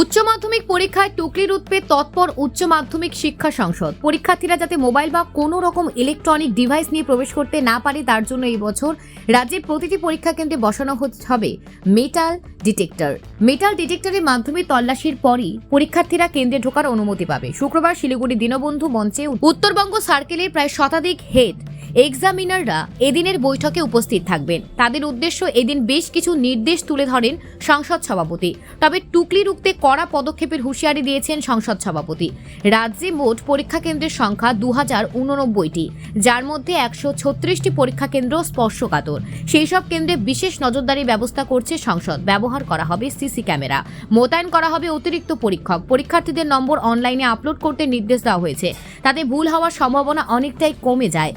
উচ্চ মাধ্যমিক পরীক্ষায় টুকলির উৎপে তৎপর উচ্চ মাধ্যমিক শিক্ষা সংসদ। পরীক্ষার্থীরা যাতে মোবাইল বা কোনো রকম ইলেকট্রনিক ডিভাইস নিয়ে প্রবেশ করতে না পারে, তার জন্য এই বছর রাজ্যের প্রতিটি পরীক্ষা কেন্দ্রে বসানো হবে মেটাল ডিটেক্টর মেটাল ডিটেক্টরের মাধ্যমে তল্লাশির পরই পরীক্ষার্থীরা কেন্দ্রে ঢোকার অনুমতি পাবে। শুক্রবার শিলিগুড়ি দীনবন্ধু মঞ্চে উত্তরবঙ্গ সার্কেলের প্রায় শতাধিক হেড এক্সামিনাররা এদিনের বৈঠকে উপস্থিত থাকবেন। তাদের উদ্দেশ্য এদিন বেশ কিছু নির্দেশ তুলে ধরেন সংসদ সভাপতি। তবে টুকলি রুখতে কড়া পদক্ষেপের হুঁশিয়ারি দিয়েছেন সংসদ সভাপতি। রাজ্যে মোট পরীক্ষা কেন্দ্রের সংখ্যা দু হাজার উননব্বইটি, যার মধ্যে একশো ছত্রিশটি পরীক্ষা কেন্দ্র স্পর্শকাতর। সেই সব কেন্দ্রে বিশেষ নজরদারি ব্যবস্থা করছে সংসদ। ব্যবহার করা হবে সিসি ক্যামেরা। মোতায়েন করা হবে অতিরিক্ত পরীক্ষক। পরীক্ষার্থীদের নম্বর অনলাইনে আপলোড করতে নির্দেশ দেওয়া হয়েছে। তাতে ভুল হওয়ার সম্ভাবনা অনেকটাই কমে যায়।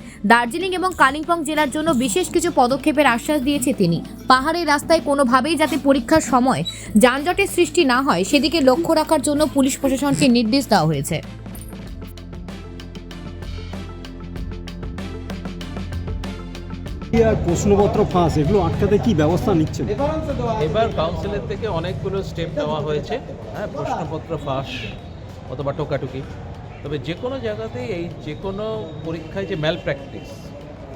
দার্জিলিং এবং কালিম্পং জেলার জন্য বিশেষ কিছু পদক্ষেপের আশ্বাস দিয়েছে তিনি। পাহাড়ের রাস্তায় কোনোভাবেই যাতে পরীক্ষার সময় যানজটের সৃষ্টি না হয় সেদিকে লক্ষ্য রাখার জন্য পুলিশ প্রশাসনকে নির্দেশ দেওয়া হয়েছে। আর প্রশ্নপত্র ফাঁস এগুলো আটকাতে কি ব্যবস্থা নিচ্ছেন? এবার কাউন্সিলের থেকে অনেকগুলো স্টেপ নেওয়া হয়েছে। হ্যাঁ প্রশ্নপত্র ফাঁস অথবা টোকাটুকি। তবে যে কোনো জায়গাতেই এই যে কোনো পরীক্ষায় যে ম্যাল প্র্যাকটিস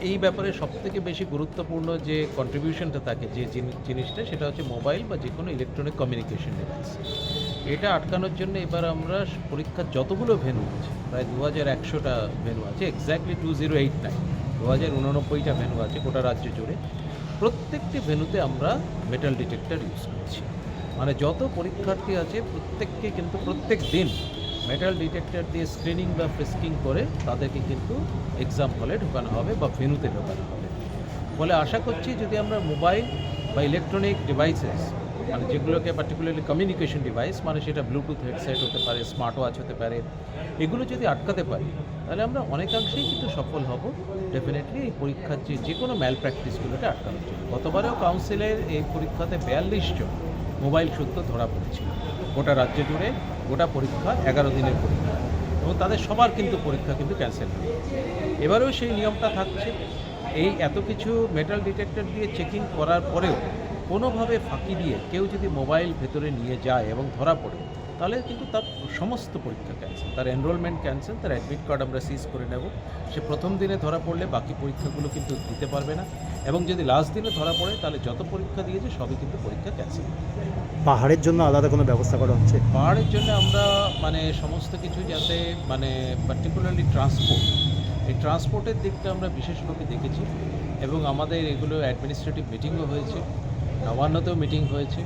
এই ব্যাপারে সবথেকে বেশি গুরুত্বপূর্ণ যে কন্ট্রিবিউশনটা থাকে, যে জিনিসটা, সেটা হচ্ছে মোবাইল বা যে কোনো ইলেকট্রনিক কমিউনিকেশন ডিভাইস এটা আটকানোর জন্য এবার আমরা পরীক্ষার যতগুলো ভেনু আছে, প্রায় দু হাজার একশোটা ভেনু আছে exactly two zero eight nine দু হাজার উননব্বইটা ভেনু আছে গোটা রাজ্য জুড়ে। প্রত্যেকটি ভেনুতে আমরা মেটাল ডিটেক্টর ইউজ করছি। মানে যত পরীক্ষার্থী আছে, প্রত্যেককে কিন্তু প্রত্যেক দিন মেটাল ডিটেক্টর দিয়ে স্ক্রিনিং বা ফ্রিস্কিং করে তাদেরকে কিন্তু এক্সাম হলে ঢোকানো হবে বা ভেনুতে ঢোকানো হবে। ফলে আশা করছি যদি আমরা মোবাইল বা ইলেকট্রনিক ডিভাইসেস মানে যেগুলোকে পার্টিকুলারলি কমিউনিকেশন ডিভাইস মানে সেটা ব্লুটুথ হেডসেট হতে পারে স্মার্ট ওয়াচ হতে পারে, এগুলো যদি আটকাতে পারি, তাহলে আমরা অনেকাংশেই কিন্তু সফল হব। ডেফিনেটলি এই পরীক্ষার যে যে কোনো ম্যাল প্র্যাকটিসগুলোকে আটকানোর জন্য। গতবারেও কাউন্সিলের এই পরীক্ষাতে বিয়াল্লিশ জন মোবাইল সত্য ধরা পড়েছিল। গোটা রাজ্য জুড়ে গোটা পরীক্ষা এগারো দিনের পরীক্ষা এবং তাদের সবার কিন্তু পরীক্ষা কিন্তু ক্যান্সেল হয়ে এবারেও সেই নিয়মটা থাকছে। এই এত কিছু মেটাল ডিটেক্টর দিয়ে চেকিং করার পরেও কোনোভাবে ফাঁকি দিয়ে কেউ যদি মোবাইল ভেতরে নিয়ে যায় এবং ধরা পড়ে তাহলে কিন্তু তার সমস্ত পরীক্ষা ক্যান্সেল তার এনরোলমেন্ট ক্যান্সেল তার অ্যাডমিট কার্ড আমরা সিজ করে নেব। সে প্রথম দিনে ধরা পড়লে বাকি পরীক্ষাগুলো কিন্তু দিতে পারবে না। এবং যদি লাস্ট দিনে ধরা পড়ে তাহলে যত পরীক্ষা দিয়েছে সবই কিন্তু পরীক্ষা ক্যান্সেল পাহাড়ের জন্য আলাদা কোনো ব্যবস্থা করা হচ্ছে? পাহাড়ের জন্য আমরা মানে সমস্ত কিছু যাতে মানে পার্টিকুলারলি ট্রান্সপোর্ট এই ট্রান্সপোর্টের দিকটা আমরা বিশেষভাবে দেখেছি। এবং আমাদের এগুলো অ্যাডমিনিস্ট্রেটিভ মিটিংও হয়েছে। নবান্নতেও মিটিং হয়েছে।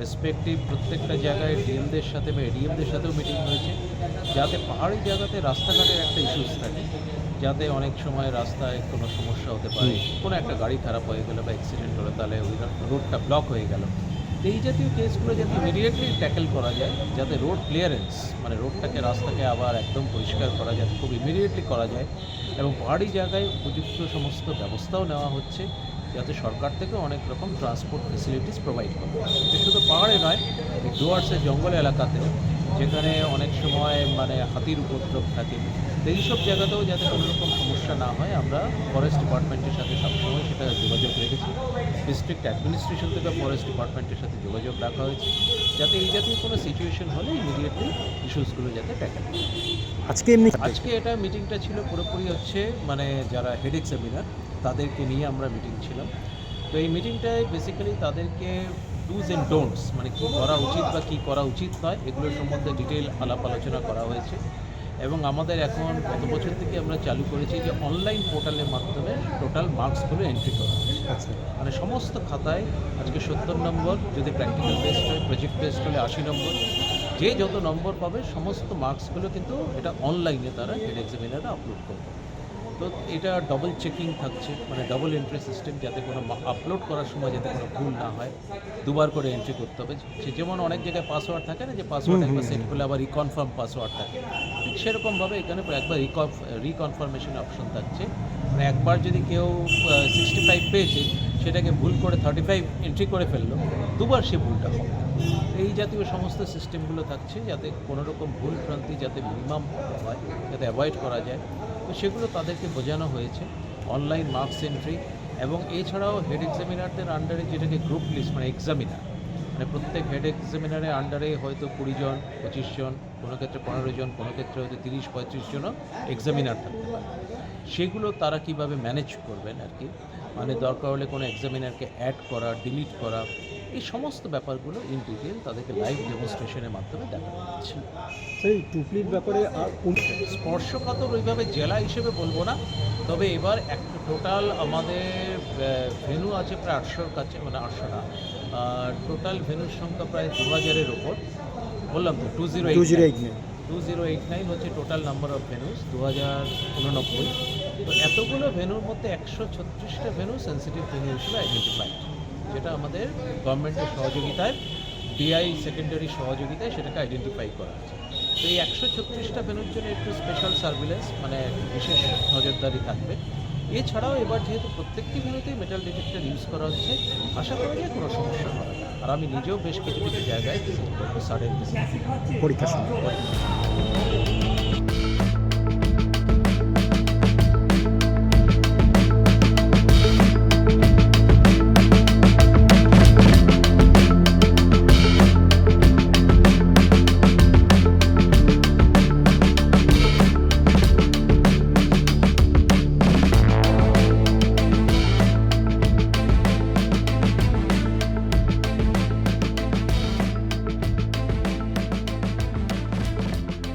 রেসপেক্টিভ প্রত্যেকটা জায়গায় ডিএমদের সাথে বা এডিএমদের সাথেও মিটিং হয়েছে যাতে পাহাড়ি জায়গাতে রাস্তাঘাটের একটা ইস্যুস থাকে যাতে অনেক সময় রাস্তায় কোনো সমস্যা হতে পারে কোনো একটা গাড়ি খারাপ হয়ে গেলো বা অ্যাক্সিডেন্ট হলো তাহলে ওই রোডটা ব্লক হয়ে গেল। এই জাতীয় কেসগুলো যাতে ইমিডিয়েটলি ট্যাকেল করা যায় যাতে রোড ক্লিয়ারেন্স মানে রোডটাকে রাস্তাকে আবার একদম পরিষ্কার করা যায় খুব ইমিডিয়েটলি করা যায় এবং পাহাড়ি জায়গায় উপযুক্ত সমস্ত ব্যবস্থাও নেওয়া হচ্ছে। যাতে সরকার থেকে অনেক রকম ট্রান্সপোর্ট ফেসিলিটিস প্রোভাইড করে। এটা শুধু পাহাড়ে নয় এই ডুয়ার্সের জঙ্গল এলাকাতেও যেখানে অনেক সময় মানে হাতির উপদ্রব থাকে তো এইসব জায়গাতেও যাতে কোনো রকম সমস্যা না হয় আমরা ফরেস্ট ডিপার্টমেন্টের সাথে সবসময় সেটা যোগাযোগ রেখেছি। ডিস্ট্রিক্ট অ্যাডমিনিস্ট্রেশন থেকে ফরেস্ট ডিপার্টমেন্টের সাথে যোগাযোগ রাখা হয়েছে যাতে এই জাতীয় কোনো সিচুয়েশন হলে ইমিডিয়েটলি ইস্যুসগুলো যাতে ট্যাকেল আজকে আজকে এটা মিটিংটা ছিল পুরোপুরি হচ্ছে মানে যারা হেড এক্সামিনার তাদেরকে নিয়ে আমরা মিটিং ছিলাম। তো এই মিটিংটায় বেসিক্যালি তাদেরকে ডুজ অ্যান্ড ডোন্টস মানে কী করা উচিত বা কী করা উচিত নয় এগুলোর সম্বন্ধে ডিটেল আলাপ আলোচনা করা হয়েছে। এবং আমাদের এখন গত বছর থেকে আমরা চালু করেছি যে অনলাইন পোর্টালের মাধ্যমে টোটাল মার্কসগুলো এন্ট্রি করা হচ্ছে আচ্ছা। মানে সমস্ত খাতায় আজকে সত্তর নম্বর যদি প্র্যাকটিক্যাল বেসড হয় প্রজেক্ট বেসড হলে আশি নম্বর যে যত নম্বর পাবে সমস্ত মার্কসগুলো কিন্তু এটা অনলাইনে তারা হেড এক্সামিনাররা আপলোড করবে। তো এটা ডবল চেকিং থাকছে মানে ডবল এন্ট্রি সিস্টেম যাতে কোনো আপলোড করার সময় যাতে কোনো ভুল না হয় দুবার করে এন্ট্রি করতে হবে। সে যেমন অনেক জায়গায় পাসওয়ার্ড থাকে না যে পাসওয়ার্ড একবার সেট করলে আবার রিকনফার্ম পাসওয়ার্ড থাকে। ঠিক সেরকমভাবে এখানে একবার রিকনফার্মেশন অপশন থাকছে। মানে একবার যদি কেউ সিক্সটি ফাইভ পেয়েছে সেটাকে ভুল করে থার্টি ফাইভ এন্ট্রি করে ফেলল দুবার সে ভুলটা হবে। এই জাতীয় সমস্ত সিস্টেমগুলো থাকছে যাতে কোনোরকম ভুল ভ্রান্তি যাতে মিনিমাম হয় যাতে অ্যাভয়েড করা যায়। তো সেগুলো তাদেরকে বোঝানো হয়েছে অনলাইন মার্কস এন্ট্রি এবং এছাড়াও হেড এক্সামিনারদের আন্ডারে যেটাকে গ্রুপ লিস্ট মানে এক্সামিনার মানে প্রত্যেক হেড এক্সামিনারের আন্ডারে হয়তো কুড়ি জন, পঁচিশ জন, কোনো ক্ষেত্রে পনেরো জন, কোনো ক্ষেত্রে হয়তো তিরিশ, পঁয়ত্রিশ জনও এক্সামিনার থাকতে পারে। সেগুলো তারা কীভাবে ম্যানেজ করবেন আর কি? মানে দরকার হলে কোনো এক্সামিনারকে অ্যাড করা ডিলিট করা এই সমস্ত ব্যাপারগুলো ইন ডিটেল তাদেরকে লাইভ ডেমনস্ট্রেশনের মাধ্যমে দেখানো হচ্ছে। সেই টুকলির ব্যাপারে আর স্পর্শকাতর ওইভাবে জেলা হিসেবে বলব না তবে এবার এক টোটাল আমাদের ভেনু আছে প্রায় আটশোর কাছে মানে আটশো না আর টোটাল ভেনুর সংখ্যা প্রায় দু হাজারের ওপর। বললাম তো two zero two zero eight eight nine two zero eight nine হচ্ছে টোটাল নাম্বার অফ ভেনুস দু হাজার উননব্বই। তো এতগুলো ভেনুর মধ্যে একশো ছত্রিশটা ভেনু সেন্সিটিভ ভেনু হিসেবে আইডেন্টিফাইড যেটা আমাদের গভর্নমেন্টের সহযোগিতায় ডিআই সেকেন্ডারি সহযোগিতায় সেটাকে আইডেন্টিফাই করা আছে তো এই একশো ছত্রিশটা ভেনুর জন্য একটু স্পেশাল সার্ভিলেন্স মানে একটু বিশেষ নজরদারি থাকবে। এছাড়াও এবার যেহেতু প্রত্যেকটি ভেনুতেই মেটাল ডিটেক্টর ইউজ করা হচ্ছে আশা করা যায় কোনো সমস্যা হবে না। আর আমি নিজেও বেশ কিছু কিছু জায়গায় পরীক্ষার সময়